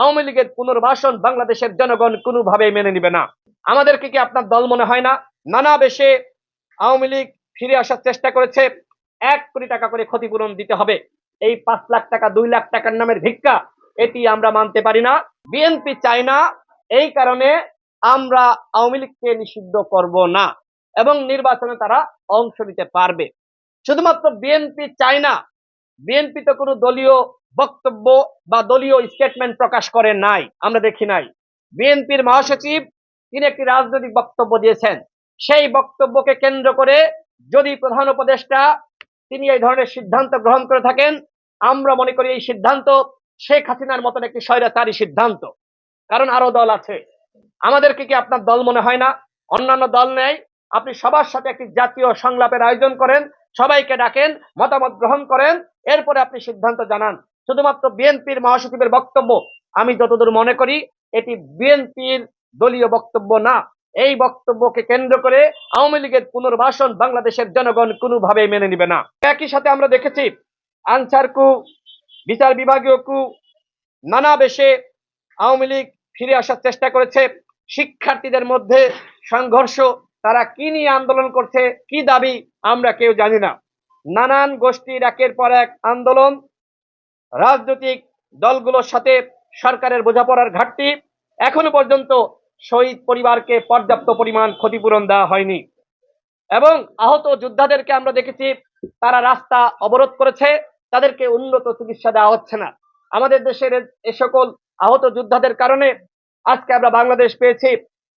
আওয়ামী লীগের পুনর্বাসন বাংলাদেশের জনগণ কোনোভাবেই মেনে নিবে না। আমাদেরকে কি আপনার দল মনে হয় না? নানা বেশে আওয়ামী লীগ ফিরে আসার চেষ্টা করেছে। এক কোটি টাকা করে ক্ষতিপূরণ দিতে হবে। এই পাঁচ লাখ টাকা, দুই লাখ টাকার নামের ভিক্ষা, এটি আমরা মানতে পারি না। বিএনপি চায় না। এই কারণে আমরা আওয়ামী লীগকে নিষিদ্ধ করব না এবং নির্বাচনে তারা অংশ নিতে পারবে। শুধুমাত্র বিএনপি চায় না। বিএনপি তো কোনো দলীয় বক্তব্য বা দলীয় স্টেটমেন্ট প্রকাশ করে নাই, আমরা দেখি নাই। বিএনপির মহাসচিব, তিনি একটি রাজনৈতিক বক্তব্য দিয়েছেন। সেই বক্তব্যকে কেন্দ্র করে যদি প্রধান উপদেষ্টা তিনি এই ধরনের সিদ্ধান্ত গ্রহণ করে থাকেন, আমরা মনে করি এই সিদ্ধান্ত শেখ হাসিনার মতন একটি স্বৈরাচারী সিদ্ধান্ত। কারণ আরও দল আছে। আমাদেরকে কি আপনার দল মনে হয় না? অন্যান্য দল নেই। আপনি সবার সাথে একটি জাতীয় সংলাপের আয়োজন করেন, সবাইকে ডাকেন, মতামত গ্রহণ করেন, এরপরে আপনি সিদ্ধান্ত জানান। শুধুমাত্র বিএনপির মহাসচিবের বক্তব্য আমি যতদূর মনে করি, এটি বিএনপির দলীয় বক্তব্য না। এই বক্তব্যকে কেন্দ্র করে আওয়ামী লীগের পুনর্বাসন বাংলাদেশের জনগণ কোনোভাবেই মেনে নিবে না। একই সাথে আমরা দেখেছি আনসার কু বিচার বিভাগীয় কু নানা বেশে আওয়ামী লীগ ফিরে আসার চেষ্টা করেছে। শিক্ষার্থীদের মধ্যে সংঘর্ষ, তারা কি নিয়ে আন্দোলন করছে, কি দাবি, আমরা কেউ জানি না। নানান গোষ্ঠীর একের পর এক আন্দোলন রাজনৈতিক দলগুলোর সাথে সরকারের বোঝাপড়ার ঘাটতি এখনও পর্যন্ত শহীদ পরিবারকে পর্যাপ্ত পরিমাণ ক্ষতিপূরণ দেওয়া হয়নি। এবং আহত যোদ্ধাদেরকে আমরা দেখেছি, তারা রাস্তা অবরোধ করেছে, তাদেরকে উন্নত চিকিৎসা দেওয়া হচ্ছে না। আমাদের দেশের এ সকল আহত যোদ্ধাদের কারণে আজকে আমরা বাংলাদেশ পেয়েছি,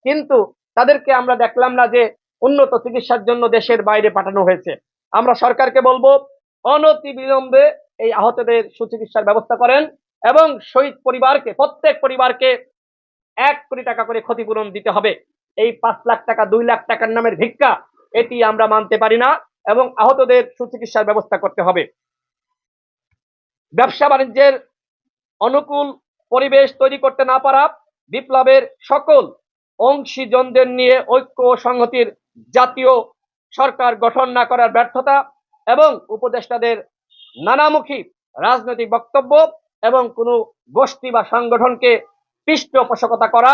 কিন্তু তাদেরকে আমরা দেখলাম না যে উন্নত চিকিৎসার জন্য দেশের বাইরে পাঠানো হয়েছে। আমরা সরকারকে বলব অনতি বিলম্বে এই আহতদের সুচিকিৎসার ব্যবস্থা করেন এবং শহীদ পরিবারকে, প্রত্যেক পরিবারকে এক কোটি টাকা করে ক্ষতিপূরণ দিতে হবে। এই পাঁচ লাখ টাকা, দুই লাখ টাকার নামের ভিক্ষা, এটি আমরা মানতে পারি না এবং আহতদের সুচিকিৎসার ব্যবস্থা করতে হবে। ব্যবসা বাণিজ্যের অনুকূল পরিবেশ তৈরি করতে না পারা বিপ্লবের সকল অংশীজনদের নিয়ে ঐক্য সংহতির জাতীয় সরকার গঠন না করার ব্যর্থতা এবং উপদেষ্টাদের নানামুখী রাজনৈতিক বক্তব্য এবং কোনো গোষ্ঠী বা সংগঠনকে পৃষ্ঠপোষকতা করা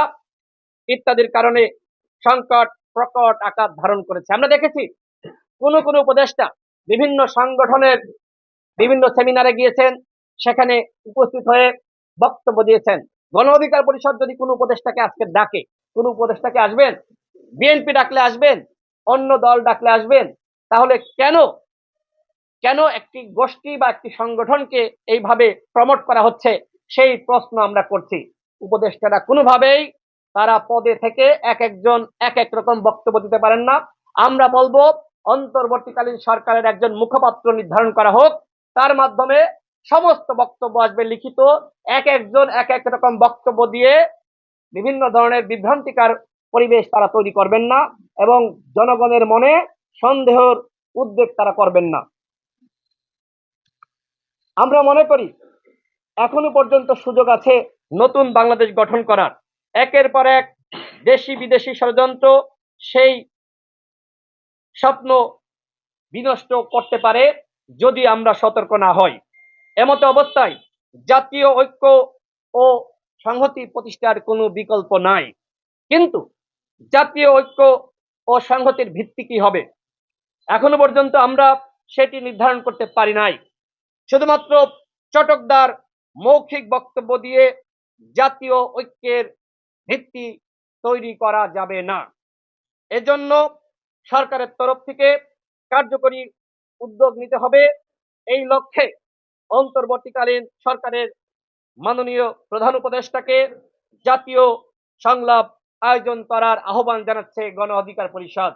ইত্যাদির কারণে সংকট, প্রকট আকার ধারণ করেছে। আমরা দেখেছি কোন কোন উপদেষ্টা বিভিন্ন সংগঠনের বিভিন্ন সেমিনারে গিয়েছেন, সেখানে উপস্থিত হয়ে বক্তব্য দিয়েছেন। গণ অধিকার পরিষদ যদি কোনো উপদেষ্টাকে আজকে ডাকে, কোন উপদেষ্টাকে আসবেন, বিএনপি ডাকলে আসবেন, অন্য দল ডাকলে আসবেন, তাহলে কেন কেন একটি গোষ্ঠী বা একটি সংগঠনকে এইভাবে প্রমোট করা হচ্ছে? সেই প্রশ্ন আমরা করছি। উপদেষ্টারা কোনোভাবেই তারা পদে থেকে এক একজন এক এক রকম বক্তব্য দিতে পারেন না। আমরা বলব, অন্তর্বর্তীকালীন সরকারের একজন মুখপাত্র নির্ধারণ করা হোক। তার মাধ্যমে সমস্ত বক্তব্য আসবে লিখিত। এক একজন এক এক রকম বক্তব্য দিয়ে বিভিন্ন ধরনের বিভ্রান্তিকার পরিবেশ তারা তৈরি করবেন না এবং জনগণের মনে সন্দেহের উদ্বেগ তারা করবেন না। আমরা মনে করি এখনও পর্যন্ত সুযোগ আছে নতুন বাংলাদেশ গঠন করার। একের পর এক দেশি বিদেশি ষড়যন্ত্র সেই স্বপ্ন বিনষ্ট করতে পারে যদি আমরা সতর্ক না হই। এমতো অবস্থায় জাতীয় ঐক্য ও সংহতি প্রতিষ্ঠার কোনো বিকল্প নাই। কিন্তু জাতীয় ঐক্য ও সংহতির ভিত্তি কি হবে? এখনও পর্যন্ত আমরা সেটি নির্ধারণ করতে পারি নাই। শুধুমাত্র চটকদার মৌখিক বক্তব্য দিয়ে জাতীয় ঐক্যের ভিত্তি তৈরি করা যাবে না। এজন্য সরকারের তরফ থেকে কার্যকরী উদ্যোগ নিতে হবে। এই লক্ষ্যে অন্তর্বর্তীকালীন সরকারের মাননীয় প্রধান উপদেষ্টাকে জাতীয় সংলাপ আয়োজন করার আহ্বান জানাচ্ছে গণ অধিকার পরিষদ।